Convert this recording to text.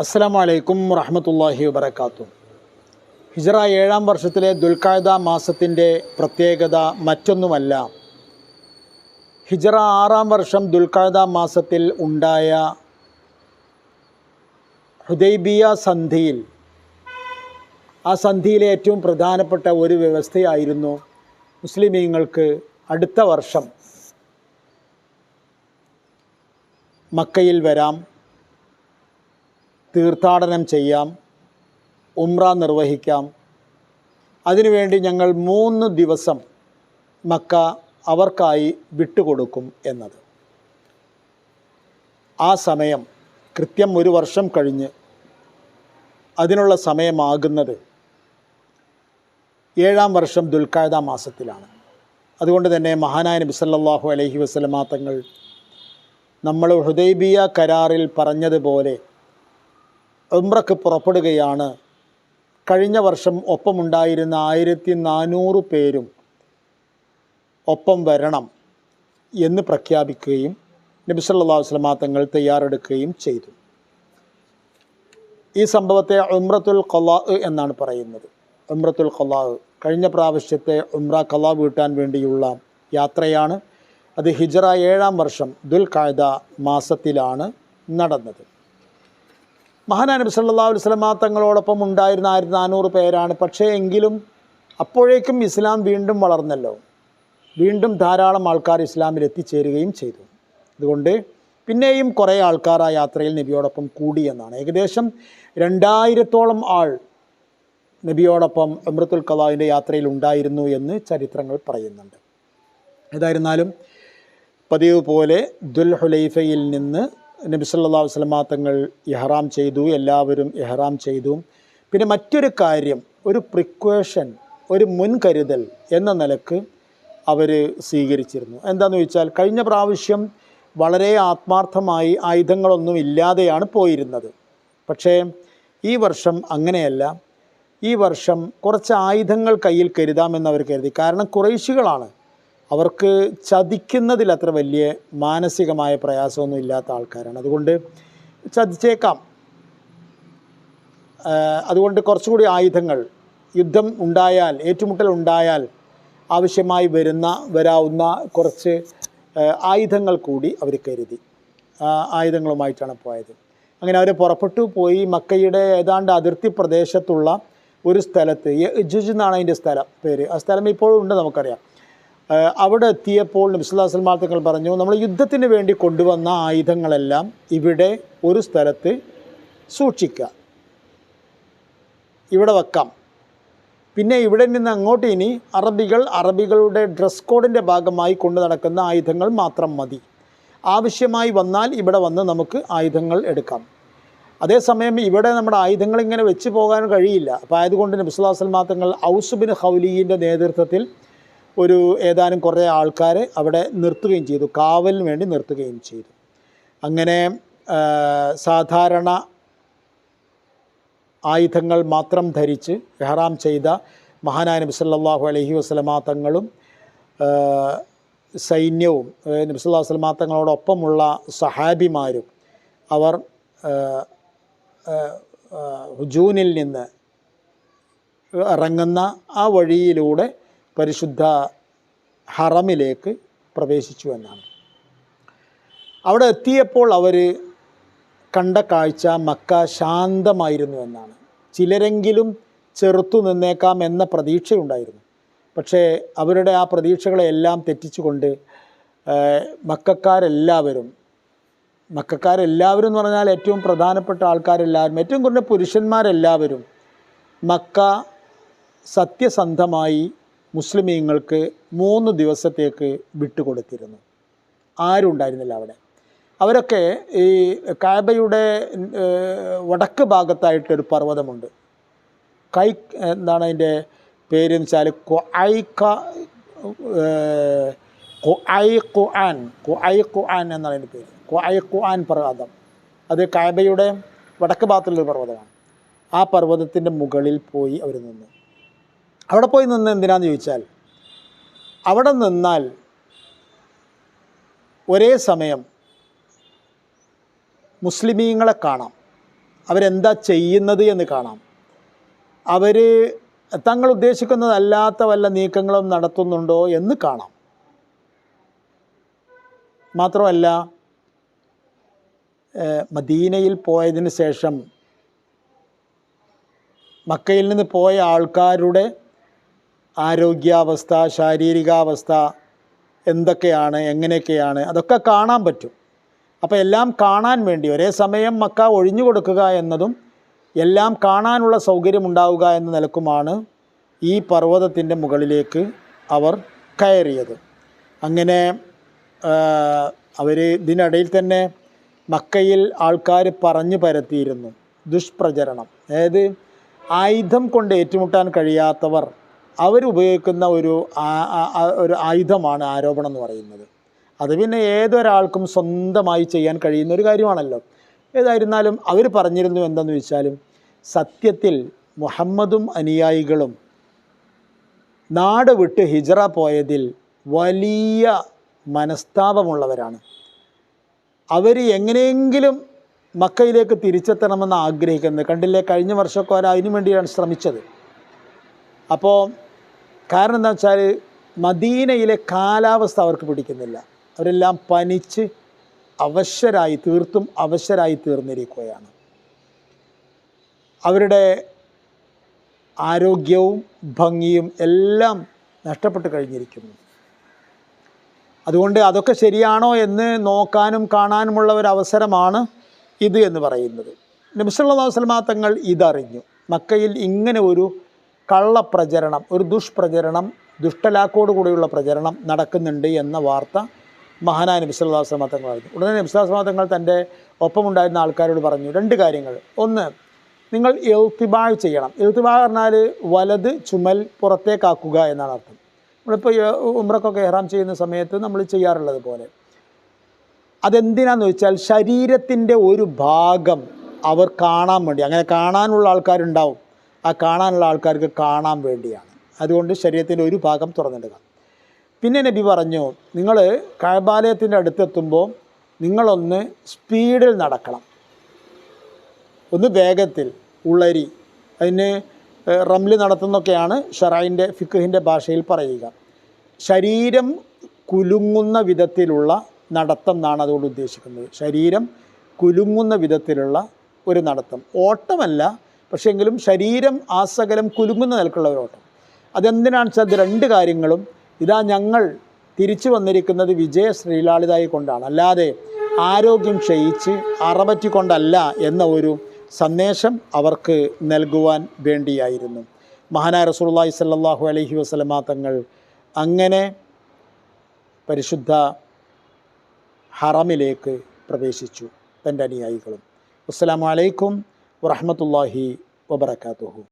അസ്സലാമു അലൈക്കും വറഹമത്തല്ലാഹി വബർക്കാത്തു ഹിജറ ഏഴാം വർഷത്തിലെ ദുൽഖാദ മാസത്തിന്റെ പ്രത്യേകത മറ്റൊന്നുമല്ല. ഹിജറ ആറാം വർഷം ദുൽഖാദ മാസത്തിൽ ഉണ്ടായ ഹുദൈബിയ സന്ധിയിൽ ആ സന്ധിയിലെ ഏറ്റവും പ്രധാനപ്പെട്ട ഒരു വ്യവസ്ഥയായിരുന്നു മുസ്ലിമീങ്ങൾക്ക് അടുത്ത വർഷം മക്കയിൽ വരാം. തീർത്ഥാടനം ചെയ്യാം ഉംറ നിർവഹിക്കാം. അതിനുവേണ്ടി ഞങ്ങൾ മൂന്ന് ദിവസം മക്ക അവർക്കായി വിട്ടുകൊടുക്കും എന്നത്. ആ സമയം കൃത്യം ഒരു വർഷം കഴിഞ്ഞ് അതിനുള്ള സമയമാകുന്നത് ഏഴാം വർഷം ദുൽഖായത മാസത്തിലാണ്. അതുകൊണ്ട് തന്നെ മഹാനായ നബി സല്ലല്ലാഹു അലൈഹി വസല്ലമ തങ്ങൾ നമ്മൾ ഹുദൈബിയ കരാറിൽ പറഞ്ഞതുപോലെ ഉംറക്ക് പുറപ്പെടുകയാണ്. കഴിഞ്ഞ വർഷം ഒപ്പമുണ്ടായിരുന്ന ആയിരത്തി നാനൂറ് പേരും ഒപ്പം വരണം എന്ന് പ്രഖ്യാപിക്കുകയും നബി അലൈഹി തങ്ങൾ തയ്യാറെടുക്കുകയും ചെയ്തു. ഈ സംഭവത്തെ ഉംറത്തുൽ ഖലാ എന്നാണ് പറയുന്നത്. ഉംറത്തുൽ ഖലാ കഴിഞ്ഞ പ്രാവശ്യത്തെ ഉംറ ഖലാ വീട്ടാൻ വേണ്ടിയുള്ള യാത്രയാണ്. അത് ഹിജറ ഏഴാം വർഷം ദുൽ ഖായ്ദ മാസത്തിലാണ് നടന്നത്. മഹാനാ നബി സല്ലല്ലാഹു അലൈഹി വസല്ലമ തങ്ങളോടൊപ്പം ഉണ്ടായിരുന്ന ആയിരത്തി നാനൂറ് പേരാണ്. പക്ഷേ എങ്കിലും അപ്പോഴേക്കും ഇസ്ലാം വീണ്ടും വളർന്നല്ലോ. വീണ്ടും ധാരാളം ആൾക്കാർ ഇസ്ലാമിൽ എത്തിച്ചേരുകയും ചെയ്തു. അതുകൊണ്ട് പിന്നെയും കുറേ ആൾക്കാർ ആ യാത്രയിൽ നബിയോടൊപ്പം കൂടി എന്നാണ്. ഏകദേശം രണ്ടായിരത്തോളം ആൾ നബിയോടൊപ്പം അമൃത്തുൽ കലാവിന്റെ യാത്രയിൽ ഉണ്ടായിരുന്നു എന്ന് ചരിത്രങ്ങൾ പറയുന്നുണ്ട്. ഏതായിരുന്നാലും പതിവ് പോലെ ദുൽ ഹുലൈഫയിൽ നിന്ന് നബി സല്ലല്ലാഹു അലൈഹി തങ്ങൾ ഇഹ്റാം ചെയ്തു എല്ലാവരും ഇഹ്റാം ചെയ്തു. പിന്നെ മറ്റൊരു കാര്യം ഒരു പ്രിക്വേഷൻ ഒരു മുൻകരുതൽ എന്ന നിലയ്ക്ക് അവർ സ്വീകരിച്ചിരുന്നു. എന്താണെന്ന് ചോദിച്ചാൽ കഴിഞ്ഞ പ്രാവശ്യം വളരെ ആത്മാർത്ഥമായി ആയുധങ്ങളൊന്നും ഇല്ലാതെയാണ് പോയിരുന്നത്. പക്ഷേ ഈ വർഷം അങ്ങനെയല്ല. ഈ വർഷം കുറച്ച് ആയുധങ്ങൾ കയ്യിൽ കരുതാമെന്ന് അവർ കരുതി. കാരണം കുറേശികളാണ്. അവർക്ക് ചതിക്കുന്നതിൽ അത്ര വലിയ മാനസികമായ പ്രയാസമൊന്നും ഇല്ലാത്ത ആൾക്കാരാണ്. അതുകൊണ്ട് ചതിച്ചേക്കാം. അതുകൊണ്ട് കുറച്ചുകൂടി ആയുധങ്ങൾ യുദ്ധം ഉണ്ടായാൽ ഏറ്റുമുട്ടൽ ഉണ്ടായാൽ ആവശ്യമായി വരുന്ന വരാവുന്ന കുറച്ച് ആയുധങ്ങൾ കൂടി അവർ കരുതി. ആയുധങ്ങളുമായിട്ടാണ് പോയത്. അങ്ങനെ അവർ പുറപ്പെട്ടു പോയി മക്കയുടെ ഏതാണ്ട് അതിർത്തി പ്രദേശത്തുള്ള ഒരു സ്ഥലത്ത് യജുജ് എന്നാണ് അതിന്റെ സ്ഥലം പേര്. ആ സ്ഥലം ഇപ്പോഴും ഉണ്ട് നമുക്കറിയാം. അവിടെ എത്തിയപ്പോൾ നബിസ്വല്ലാ തങ്ങൾ പറഞ്ഞു നമ്മൾ യുദ്ധത്തിന് വേണ്ടി കൊണ്ടുവന്ന ആയുധങ്ങളെല്ലാം ഇവിടെ ഒരു സ്ഥലത്ത് സൂക്ഷിക്കുക. ഇവിടെ വെക്കാം. പിന്നെ ഇവിടെ നിന്ന് അങ്ങോട്ട് ഇനി അറബികൾ അറബികളുടെ ഡ്രസ് കോഡിന്റെ ഭാഗമായി കൊണ്ടു നടക്കുന്ന ആയുധങ്ങൾ മാത്രം മതി. ആവശ്യമായി വന്നാൽ ഇവിടെ വന്ന് നമുക്ക് ആയുധങ്ങൾ എടുക്കാം. അതേസമയം ഇവിടെ നമ്മുടെ ആയുധങ്ങൾ ഇങ്ങനെ വെച്ച് പോകാൻ കഴിയില്ല. അപ്പോൾ ആയതുകൊണ്ട് നബിസ്വല്ലാ സ്വലമാ തങ്ങൾ ഔസുബിൻ ഹൗലിയിന്റെ നേതൃത്വത്തിൽ ഒരു ഏതാനും കുറേ ആൾക്കാർ അവിടെ നിർത്തുകയും ചെയ്തു. കാവലിന് വേണ്ടി നിർത്തുകയും ചെയ്തു. അങ്ങനെ സാധാരണ ആയുധങ്ങൾ മാത്രം ധരിച്ച് ഇഹ്റാം ചെയ്ത മഹാനായ നബി സല്ലല്ലാഹു അലൈഹി വസല്ലമ തങ്ങളും സൈന്യവും നബി വസല്ലമ തങ്ങളോടൊപ്പമുള്ള സഹാബിമാരും അവർ ഹുജൂനിൽ നിന്ന് ഇറങ്ങുന്ന ആ വഴിയിലൂടെ പരിശുദ്ധ ഹറമിലേക്ക് പ്രവേശിച്ചു എന്നാണ്. അവിടെ എത്തിയപ്പോൾ അവർ കണ്ട കാഴ്ച മക്ക ശാന്തമായിരുന്നു എന്നാണ്. ചിലരെങ്കിലും ചെറുത്തു നിന്നേക്കാം എന്ന പ്രതീക്ഷയുണ്ടായിരുന്നു. പക്ഷേ അവരുടെ ആ പ്രതീക്ഷകളെല്ലാം തെറ്റിച്ചുകൊണ്ട് മക്കാരെല്ലാവരും മക്കാരെല്ലാവരും എന്ന് പറഞ്ഞാൽ ഏറ്റവും പ്രധാനപ്പെട്ട ആൾക്കാരെല്ലാവരും ഏറ്റവും കുറഞ്ഞ പുരുഷന്മാരെല്ലാവരും മക്ക സത്യസന്ധമായി മുസ്ലിമീങ്ങൾക്ക് മൂന്ന് ദിവസത്തേക്ക് വിട്ടുകൊടുത്തിരുന്നു. ആരും ഉണ്ടായിരുന്നില്ല അവിടെ? അവരൊക്കെ ഈ കാബയുടെ വടക്ക് ഭാഗത്തായിട്ടൊരു പർവതമുണ്ട്. കൈ എന്താണ് അതിന്റെ പേര് എന്ന് വെച്ചാൽ കൊഐക്ക കൊഐ ഖുആൻ കൊഐ ഖുആൻ എന്നാണ് അതിന്റെ പേര്. കൊഐ പർവതം. അത് കാബയുടെ വടക്ക് ഭാഗത്തുള്ളൊരു പർവതമാണ്. ആ പർവതത്തിന്റെ മുകളിൽ പോയി അവർ നിന്നു. അവിടെ പോയി നിന്ന് എന്തിനാന്ന് ചോദിച്ചാൽ അവിടെ നിന്നാൽ ഒരേ സമയം മുസ്ലിമീങ്ങളെ കാണാം. അവരെന്താ ചെയ്യുന്നത് എന്ന് കാണാം. അവർ തങ്ങൾ ഉദ്ദേശിക്കുന്നതല്ലാത്ത വല്ല നീക്കങ്ങളും നടത്തുന്നുണ്ടോ എന്ന് കാണാം. മാത്രമല്ല മദീനയിൽ പോയതിന് ശേഷം മക്കയിൽ നിന്ന് പോയ ആൾക്കാരുടെ ആരോഗ്യാവസ്ഥ ശാരീരികാവസ്ഥ എന്തൊക്കെയാണ് എങ്ങനെയൊക്കെയാണ് അതൊക്കെ കാണാൻ പറ്റും. അപ്പോൾ എല്ലാം കാണാൻ വേണ്ടി ഒരേ സമയം മക്ക ഒഴിഞ്ഞു കൊടുക്കുക എന്നതും എല്ലാം കാണാനുള്ള സൗകര്യം ഉണ്ടാവുക എന്ന നിലക്കുമാണ് ഈ പർവതത്തിന്റെ മുകളിലേക്ക് അവർ കയറിയത്. അങ്ങനെ അവർ ഇതിനിടയിൽ തന്നെ മക്കയിൽ ആൾക്കാർ പറഞ്ഞു പരത്തിയിരുന്നു. ദുഷ്പ്രചരണം. അതായത് ആയുധം കൊണ്ട് ഏറ്റുമുട്ടാൻ കഴിയാത്തവർ അവരുപയോഗിക്കുന്ന ഒരു ഒരു ആയുധമാണ് ആരോപണം എന്ന് പറയുന്നത്. അത് പിന്നെ ഏതൊരാൾക്കും സ്വന്തമായി ചെയ്യാൻ കഴിയുന്ന ഒരു കാര്യമാണല്ലോ. ഏതായിരുന്നാലും അവർ പറഞ്ഞിരുന്നു എന്തെന്ന് വെച്ചാലും സത്യത്തിൽ മുഹമ്മദും അനുയായികളും നാട് വിട്ട് ഹിജറ പോയതിൽ വലിയ മനസ്താപമുള്ളവരാണ്. അവർ എങ്ങനെയെങ്കിലും മക്കയിലേക്ക് തിരിച്ചെത്തണമെന്ന് ആഗ്രഹിക്കുന്നത് കണ്ടില്ലേ കഴിഞ്ഞ വർഷമൊക്കെ അവർ അതിനു വേണ്ടിയാണ് ശ്രമിച്ചത്. അപ്പോൾ കാരണം എന്താ വെച്ചാൽ മദീനയിലെ കാലാവസ്ഥ അവർക്ക് പിടിക്കുന്നില്ല. അവരെല്ലാം പനിച്ച് അവശരായി തീർത്തും അവശരായി തീർന്നിരിക്കുകയാണ്. അവരുടെ ആരോഗ്യവും ഭംഗിയും എല്ലാം നഷ്ടപ്പെട്ട് കഴിഞ്ഞിരിക്കുന്നു. അതുകൊണ്ട് അതൊക്കെ ശരിയാണോ എന്ന് നോക്കാനും കാണാനുമുള്ള ഒരു അവസരമാണ് ഇത് എന്ന് പറയുന്നത്. നബിസല്ലാ വസ്ലമാ തങ്ങൾ ഇതറിഞ്ഞു. മക്കയിൽ ഇങ്ങനെ ഒരു കള്ളപ്രചരണം ഒരു ദുഷ്പ്രചരണം ദുഷ്ടലാക്കോട് കൂടിയുള്ള പ്രചരണം നടക്കുന്നുണ്ട് എന്ന വാർത്ത മഹാനായ നബി സല്ലല്ലാഹു അലൈഹി തങ്ങൾ പറഞ്ഞു ഉടനെ നബി സല്ലല്ലാഹു തങ്ങൾ തന്റെ ഒപ്പമുണ്ടായിരുന്ന ആൾക്കാരോട് പറഞ്ഞു രണ്ട് കാര്യങ്ങൾ. ഒന്ന് നിങ്ങൾ എൽത്തിബായ് ചെയ്യണം. എൽത്തിബായ് പറഞ്ഞാൽ വലത് ചുമൽ പുറത്തേക്കാക്കുക എന്നാണ് അർത്ഥം. നമ്മളിപ്പോൾ ഉമ്രക്കൊക്കെ എഹ്റാം ചെയ്യുന്ന സമയത്ത് നമ്മൾ ചെയ്യാറുള്ളത് പോലെ. അതെന്തിനാന്ന് വെച്ചാൽ ശരീരത്തിന്റെ ഒരു ഭാഗം അവർ കാണാൻ വേണ്ടി അങ്ങനെ കാണാനുള്ള ആൾക്കാരുണ്ടാവും. ആ കാണാനുള്ള ആൾക്കാർക്ക് കാണാൻ വേണ്ടിയാണ്. അതുകൊണ്ട് ശരീരത്തിന്റെ ഒരു ഭാഗം തുറന്നിടുക. പിന്നെ നബി പറഞ്ഞു നിങ്ങൾ കഴബാലയത്തിന്റെ അടുത്തെത്തുമ്പോൾ നിങ്ങളൊന്ന് സ്പീഡിൽ നടക്കണം. ഒന്ന് വേഗത്തിൽ ഉളരി. അതിന് റംൽ നടത്തുന്നൊക്കെയാണ് ഷറായിന്റെ ഫിഖിന്റെ ഭാഷയിൽ പറയുക. ശരീരം കുലുങ്ങുന്ന വിധത്തിലുള്ള നടത്തം എന്നാണ് അതുകൊണ്ട് ഉദ്ദേശിക്കുന്നത്. ശരീരം കുലുങ്ങുന്ന വിധത്തിലുള്ള ഒരു നടത്തം. ഓട്ടമല്ല പക്ഷേങ്കിലും ശരീരം ആസകലം കുലുങ്ങുന്ന നിലക്കുള്ള അതെന്തിനാണെന്ന് വെച്ചാൽ അത് രണ്ട് കാര്യങ്ങളും ഇതാ ഞങ്ങൾ തിരിച്ചു വന്നിരിക്കുന്നത് വിജയ ശ്രീലാളിതായി കൊണ്ടാണ്. അല്ലാതെ ആരോഗ്യം ക്ഷയിച്ച് അറപറ്റിക്കൊണ്ടല്ല എന്ന ഒരു സന്ദേശം അവർക്ക് നൽകുവാൻ വേണ്ടിയായിരുന്നു. മഹാനായ റസൂള്ളി സല്ലാഹു അലഹി വസ്ലമാ തങ്ങൾ അങ്ങനെ പരിശുദ്ധ ഹറമിലേക്ക് പ്രവേശിച്ചു തന്റെ അനുയായികളും. അസ്സലാമു ورحمة الله وبركاته.